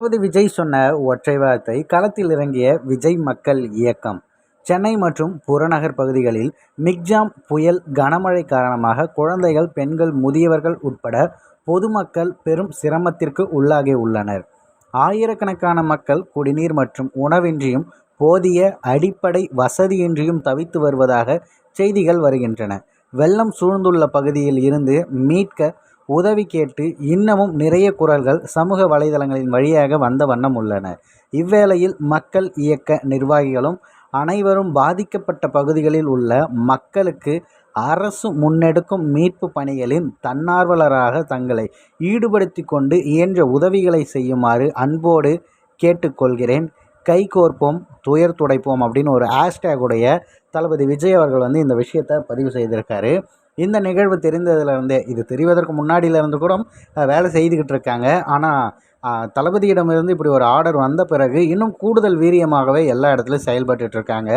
தளபதி விஜய் சொன்ன ஒற்றை வார்த்தை களத்தில் இறங்கிய விஜய் மக்கள் இயக்கம். சென்னை மற்றும் புறநகர் பகுதிகளில் மிக்ஜாம் புயல் கனமழை காரணமாக குழந்தைகள் பெண்கள் முதியவர்கள் உட்பட பொதுமக்கள் பெரும் சிரமத்திற்கு உள்ளாகி உள்ளனர். ஆயிரக்கணக்கான மக்கள் குடிநீர் மற்றும் உணவின்றியும் போதிய அடிப்படை வசதியின்றியும் தவித்து வருவதாக செய்திகள் வருகின்றன. வெள்ளம் சூழ்ந்துள்ள பகுதியில் இருந்து மீட்க உதவி கேட்டு இன்னமும் நிறைய குரல்கள் சமூக வலைதளங்களின் வழியாக வந்த வண்ணம் உள்ளன. இவ்வேளையில் மக்கள் இயக்க நிர்வாகிகளும் அனைவரும் பாதிக்கப்பட்ட பகுதிகளில் உள்ள மக்களுக்கு அரசு முன்னெடுக்கும் மீட்பு பணிகளின் தன்னார்வலராக தங்களை ஈடுபடுத்தி கொண்டு இயன்ற உதவிகளை செய்யுமாறு அன்போடு கேட்டுக்கொள்கிறேன். கை கோர்ப்போம் துயர் துடைப்போம் அப்படின்னு ஒரு ஹேஷ்டேகுடைய தளபதி விஜய் அவர்கள் வந்து இந்த விஷயத்தை பதிவு செய்திருக்காரு. இந்த நிகழ்வு தெரிந்ததுலேருந்தே இது தெரிவதற்கு முன்னாடியிலேருந்து கூட வேலை செய்துக்கிட்டு இருக்காங்க. ஆனால் தளபதியிடமிருந்து இப்படி ஒரு ஆர்டர் வந்த பிறகு இன்னும் கூடுதல் வீரியமாகவே எல்லா இடத்துலையும் செயல்பட்டுட்டு இருக்காங்க.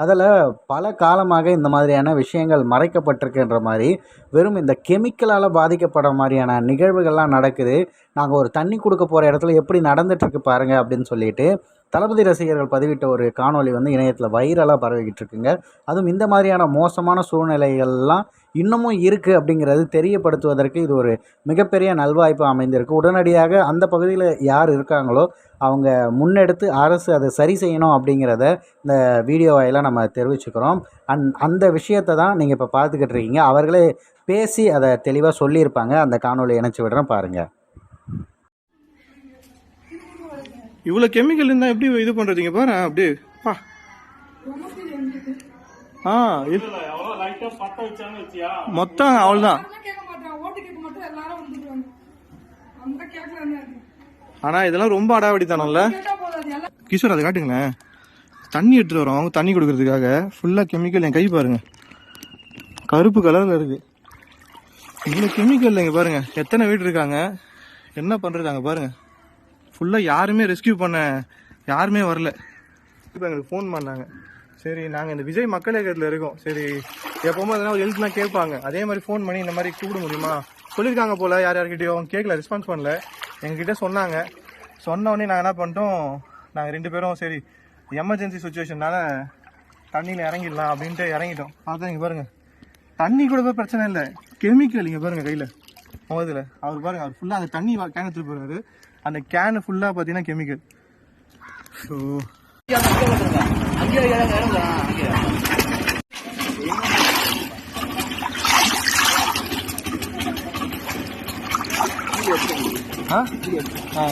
அதில் பல காலமாக இந்த மாதிரியான விஷயங்கள் மறைக்கப்பட்டிருக்குன்ற மாதிரி வெறும் இந்த கெமிக்கலால் பாதிக்கப்படுற மாதிரியான நிகழ்வுகள்லாம் நடக்குது. நாங்கள் ஒரு தண்ணி கொடுக்க போகிற இடத்துல எப்படி நடந்துட்டுருக்கு பாருங்கள் அப்படின்னு சொல்லிட்டு தளபதி ரசிகர்கள் பதிவிட்ட ஒரு காணொளி வந்து இணையத்தில் வைரலாக பரவிக்கிட்டு இருக்குங்க அதுவும் இந்த மாதிரியான மோசமான சூழ்நிலைகள்லாம் இன்னமும் இருக்குது அப்படிங்கிறது தெரியப்படுத்துவதற்கு இது ஒரு மிகப்பெரிய நல்வாய்ப்பு அமைந்திருக்கு. உடனடியாக அந்த பகுதியில் யார் இருக்காங்களோ அவங்க முன்னெடுத்து அரசு அதை சரி செய்யணும் அப்படிங்கிறத இந்த வீடியோ வாயிலாக நம்ம தெரிவிச்சுக்கிறோம். அந் அந்த விஷயத்தை தான் நீங்கள் இப்போ பார்த்துக்கிட்டு இருக்கீங்க அவர்களே பேசி அதை தெளிவாக சொல்லியிருப்பாங்க. அந்த காணொளி இணைச்சி விடுறேன் பாருங்கள் இவ்வளவு கெமிக்கல் இருந்தா எப்படி இது பண்றீங்க பாரு அப்படியே பா. ஆ இது- மொத்தம் அவ்வளவுதான். யாருமே கேட்க மாட்டாங்க ஓட்டு கேட்க மாட்டோம் எல்லாரும் வந்துடுவாங்க. அந்த கேட்கல என்ன இருக்கு. ஆனா இதெல்லாம் ரொம்ப எல்லாம் கிஷோர் அதை காட்டுங்களேன். தண்ணி எடுத்துட்டு வரோம் அவங்க தண்ணி கொடுக்கறதுக்காக. ஃபுல்லா கெமிக்கல் என் கை பாருங்க. கருப்பு கலர்ல இருக்கு. இவ்வளவு கெமிக்கல் இங்க பாருங்க. எத்தனை வீடு இருக்காங்க? என்ன பண்றது அங்க ஃபுல்லாக யாருமே ரெஸ்கியூ பண்ண யாருமே வரல. இப்போ எங்களுக்கு ஃபோன் பண்ணாங்க. சரி நாங்கள் இந்த விஜய் மக்கள் இயக்கத்தில் இருக்கோம். சரி எப்போவுமே அதனால் ஒரு ஹெல்ப்லாம் கேட்பாங்க. அதே மாதிரி ஃபோன் பண்ணி இந்த மாதிரி கூப்பிட முடியுமா? சொல்லியிருக்காங்க போல் யார் யார்கிட்டயோ. அவங்க கேட்கல ரெஸ்பான்ஸ் பண்ணல. எங்ககிட்ட சொன்னாங்க. சொன்னோடனே நாங்கள் என்ன பண்ணிட்டோம்? நாங்கள் ரெண்டு பேரும் சரி எமர்ஜென்சி சுச்சுவேஷனால தண்ணியில் இறங்கிடலாம் அப்படின்ட்டு இறங்கிட்டோம். பார்த்தா இங்கே பாருங்கள் தண்ணி கூட பிரச்சனை இல்லை. கெமிக்கல் இங்கே பாருங்கள் கையில். முகத்தில் அவர் பாருங்க அவர் ஃபுல்லாக அந்த தண்ணி கேன் எடுத்துட்டு போறாரு. அந்த கேனு ஃபுல்லாக பார்த்தீங்கன்னா கெமிக்கல் ஸோ ஆ ஆ.